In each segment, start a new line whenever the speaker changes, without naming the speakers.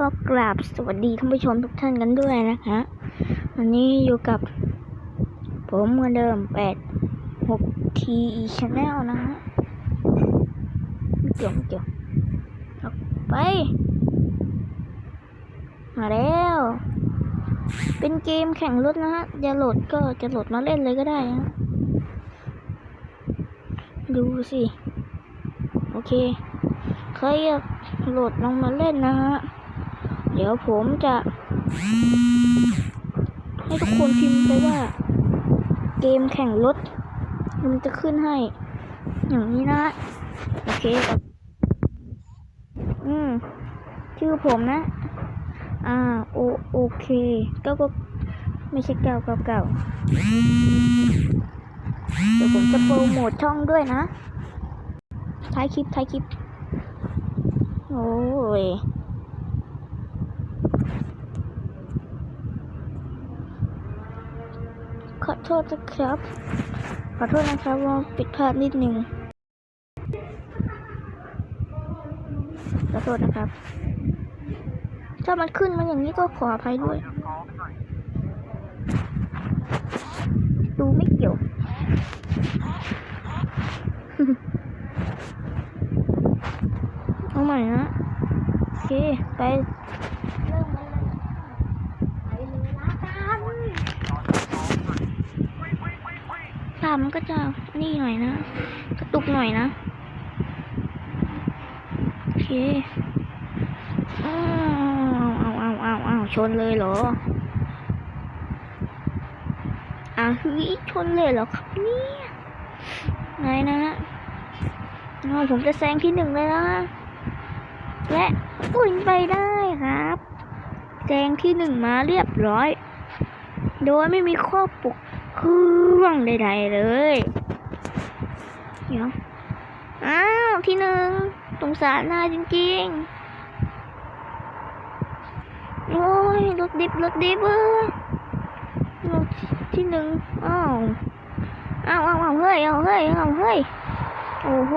ก็กราบสวัสดีท่านผู้ชมทุกท่านกันด้วยนะคะ วันนี้อยู่กับ ผมเหมือนเดิมแปดหกทีชาแนลนะฮะไม่เกี่ยวไม่เกี่ยวออกไป มาแล้ว เป็นเกมแข่งรถนะฮะจะโหลดก็จะโหลดมาเล่นเลยก็ได้นะดูสิ โอเคใครอยากโหลดลงมาเล่นนะฮะ เดี๋ยวผมจะ ให้ทุกคนพิมพ์ไปว่า เกมแข่งรถ มันจะขึ้นให้ อย่างนี้นะ โอเคครับอืม ชื่อผมนะ อ่า โอ โอเคเก้าก็ไม่ใช่เก้าเก้าเก้าเดี๋ยวผมจะโปรโมทช่องด้วยนะ ท้ายคลิป ท้ายคลิป โอ้ย อโทษนะครับ ขอโทษนะครับว่าผิดพลาดนิดนึงขอโทษนะครับ ถ้ามันขึ้นมาอย่างนี้ก็ขออภัยด้วย ดูไม่เกี่ยวเอาใหม่นะ โอเค ไป เริ่มมันเลยไปเลยละกัน ภาพมันก็จะนี่หน่อยนะ กระตุกหน่อยนะ โอเคอ้าวเอาเอาเอาเอาชนเลยเหรออ่าฮ้ยชนเลยเหรอครับเนี่ยไหนนะฮะผมจะแซงที่หนึ่งเลยนะและปุ่นไปได้ครับแซงที่หนึ่งมาเรียบร้อย โดยไม่มีข้อปก เครื่องใดๆเลยเดี๋ยวอ้าว ที่หนึ่งสงสารนาจริงๆ โอ้ยรถดิบรถดิบเอ้ยรถที่หนึ่งอ้าวอ้าวอ้าวเฮ้ยเอาเฮ้ยเอาเฮ้ยโอ้โห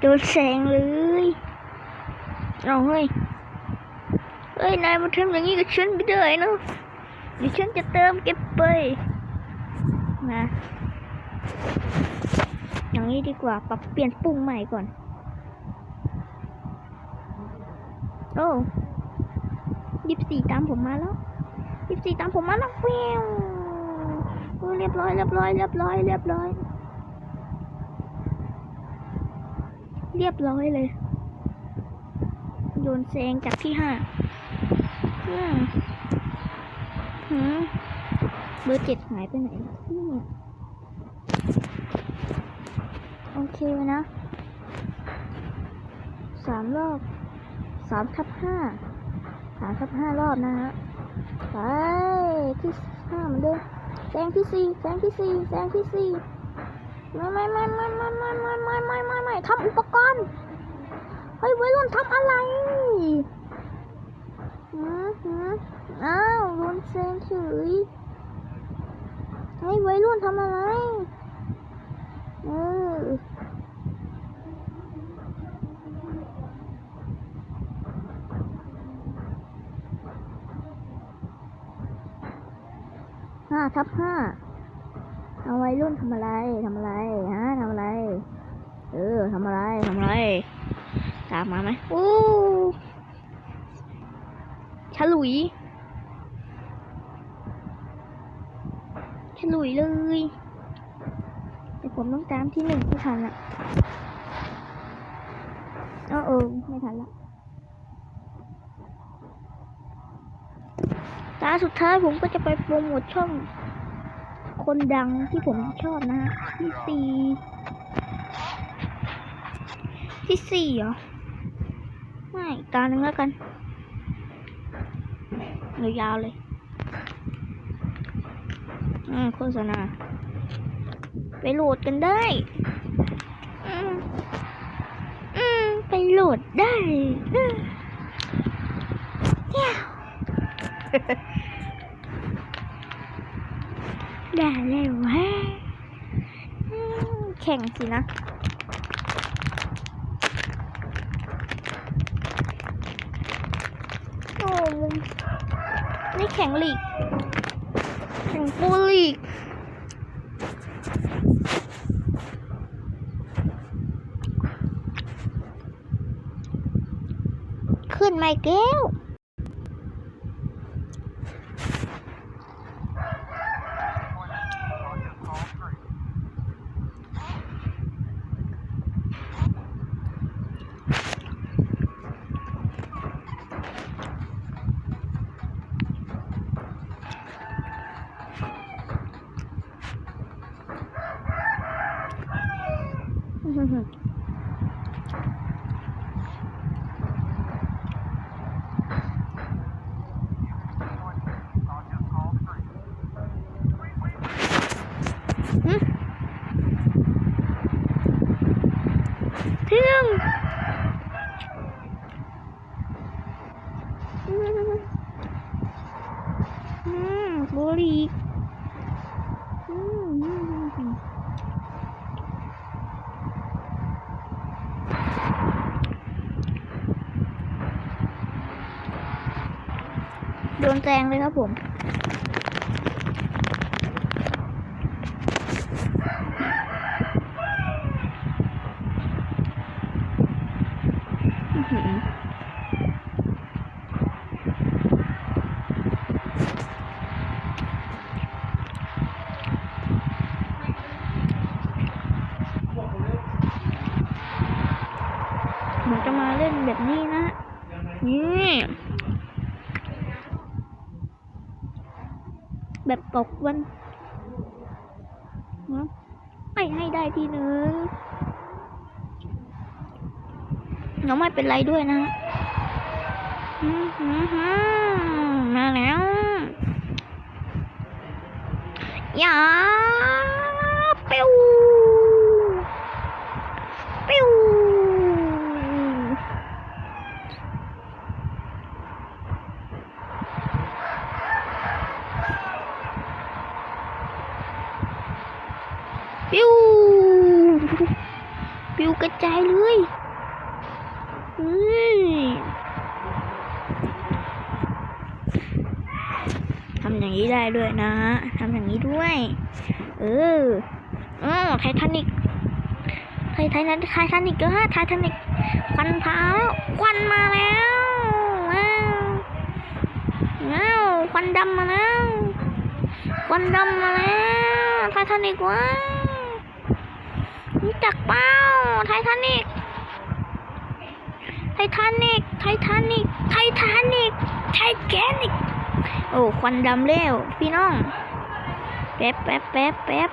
โดนแสงเลยเอาเฮ้ยเฮ้ย นายมาทำอย่างนี้กับฉันไม่ได้นะเดี๋ยวฉันจะเติมเก็บ ไปนะอย่างนี้ดีกว่าปรับเปลี่ยนปุ่มใหม่ก่อน โอ้ยิบสี่ตามผมมาแล้วยิบสี่ตามผมมาแล้วเฟี้ยวเรียบร้อยเรียบร้อยเรียบร้อยเรียบร้อย เรียบร้อยเลย โยนแซงจากที่ห้าอืมหืม เบอร์เจ็ดหายไปไหนนี่เนี่ย โอเคนะสามรอบสามทับห้าสามทับห้ารอบนะฮะ ไปที่ห้ามือนเดิมแซงที่สี่แซงที่สี่แซงที่สี่ไม่ไม่ไม่ไม่ไม่ไม่ไม่ไม่ไม่ไม่ไม่ทำอุปกรณ์เฮ้ยวัยรุ่นทำอะไรหืมหืมอ้าวโดนเซงเฉยเฮ้ย วัยรุ่นทำอะไร เออห้าทับห้าเอาวัยรุ่นทำอะไรทำอะไรฮะทำอะไร เออทำอะไรทำอะไร ตามมาไหมโอ้ฉลุย ฉลุยเลย แต่ผมต้องตามที่หนึ่งไม่ทันละเออเออไม่ทันละตาสุดท้ายผมก็จะไปโปรโมทช่อง คนดังที่ผมชอบนะฮะที่สี่ที่สี่เหรอ ไม่ตาหนึ่งแล้วกันยาวๆเลย อืมโฆษณา ไปโหลดกันได้ อืมอืมไปโหลดได้อืมแก้วได้เลยวะแข่งสินะนี่แข่งหลีก ของโปลีกขึ้นไม่แก้ว Thế nhưng โดนแซงเลยครับผมอื้อหือผมจะมาเล่นแบบนี้นะ นี่ แบบตกวันนะไปให้ได้ทีนึงน้องไม่เป็นไรด้วยนะมาแล้วอย่าปิ้วปิ้ว ปิ้วปิ้วกระจายเลยทำอย่างนี้ได้ด้วยนะฮะทำอย่างนี้ด้วย เอออ๋อไททานิกไททานิกไททานิกก็ฮะไททานิกควันพาแล้วควันมาแล้วว้าวว้าวควันดำมาแล้วควันดำมาแล้วไททานิกว้าว จักเปล่าไททานิกไททานิกไททานิกไททานิกไทแกนิกโอ้ควันดำเร็วพี่น้อง แป๊บแป๊บแป๊บแป๊บ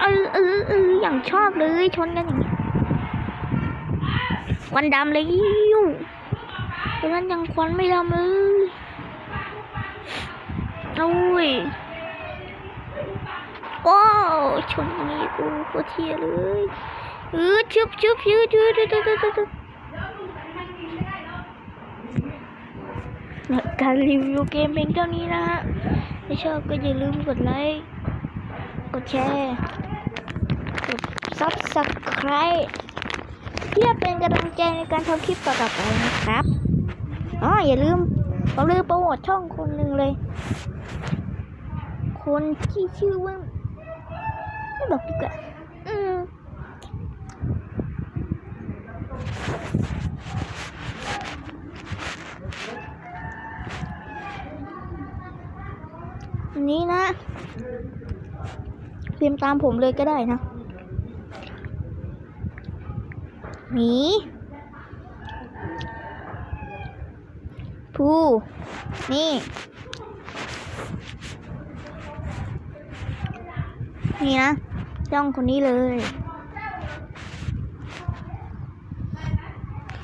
เออเออเอออย่างชอบเลยชนกันอย่างนี้ควันดำเลยยิ่วตอนนั้นยังควันไม่ดำเลยโอ้ย ป้อชนนี้กูโคเทียเลยเออชุบชุบยืดยืดยืดยืดยืดการรีวิวเกมเพลงเท่านี้นะฮะถ้าชอบก็อย่าลืมกดไลค์กดแชร์กดซับสไคร b ์เพื่อเป็นกำลังใจในการทำคลิปต่อๆไปนะครับอ๋ออย่าลืมอย่าลืมโปรโมทช่องคนหนึ่งเลย คนที่ชื่อว่า Sedap juga. Hmm. Ini nak. พิมพ์ตามผมเลยก็ได้นะมีผู้นี่ นี่นะจ้องคนนี้เลย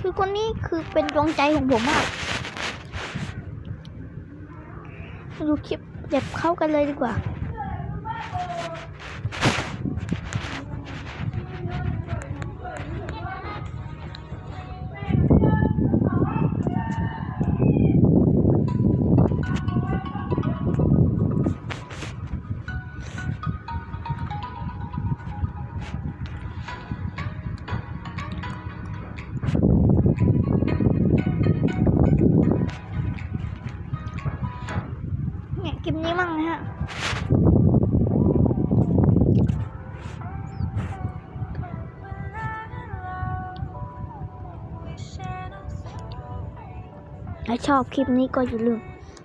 คือคนนี้คือเป็นดวงใจของผมมากดูคลิปเด็บเข้ากันเลยดีกว่า ถ้าชอบคลิปนี้ก็อย่าลืม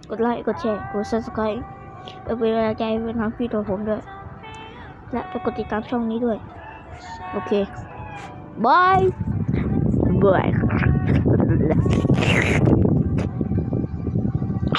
กดไลค์ กดแชร์ กด subscribe เพื่อเป็นกำลังใจเป็นทางพี่ตัวผมด้วย และไปกดติดตามช่องนี้ด้วย โอเคบายบาย